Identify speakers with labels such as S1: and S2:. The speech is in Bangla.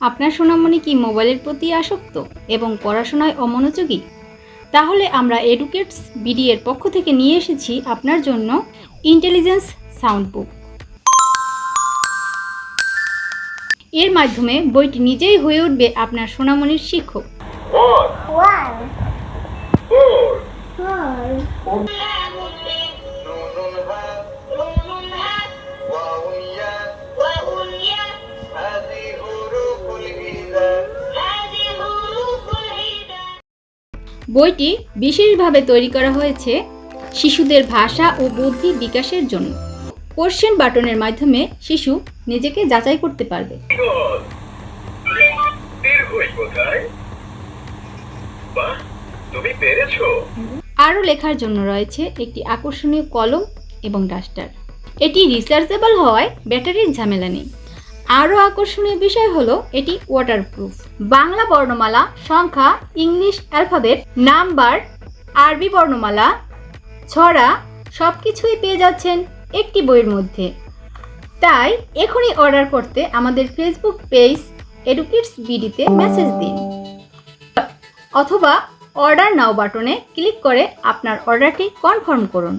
S1: আপনার সোনামণি কি মোবাইলের প্রতি আসক্ত এবং পড়াশোনায় অমনোযোগী? তাহলে আমরা এডুকেটস বিডি এর পক্ষ থেকে নিয়ে এসেছি আপনার জন্য ইন্টেলিজেন্স সাউন্ড বুক এর মাধ্যমে বইটি নিজেই হয়ে উঠবে আপনার সোনামণির শিক্ষক। বইটি বিশেষভাবে তৈরি করা হয়েছে শিশুদের ভাষা ও বুদ্ধি বিকাশের জন্য। কোশ্চেন বাটনের মাধ্যমে শিশু নিজেকে যাচাই করতে পারবে। আরও লেখার জন্য রয়েছে একটি আকর্ষণীয় কলম এবং ডাস্টার। এটি রিচার্জেবল হওয়ায় ব্যাটারির ঝামেলা নেই। আরও আকর্ষণীয় বিষয় হলো এটি ওয়াটারপ্রুফ বাংলা বর্ণমালা, সংখ্যা, ইংলিশ অ্যালফাবেট, নাম্বার, আরবি বর্ণমালা, ছড়া সব কিছুই পেয়ে যাচ্ছেন একটি বইয়ের মধ্যে। তাই এখনই অর্ডার করতে আমাদের ফেসবুক পেজ এডুকেটস বিডিতে মেসেজ দিন। অথবা অর্ডার নাও বাটনে ক্লিক করে আপনার অর্ডারটি কনফার্ম করুন।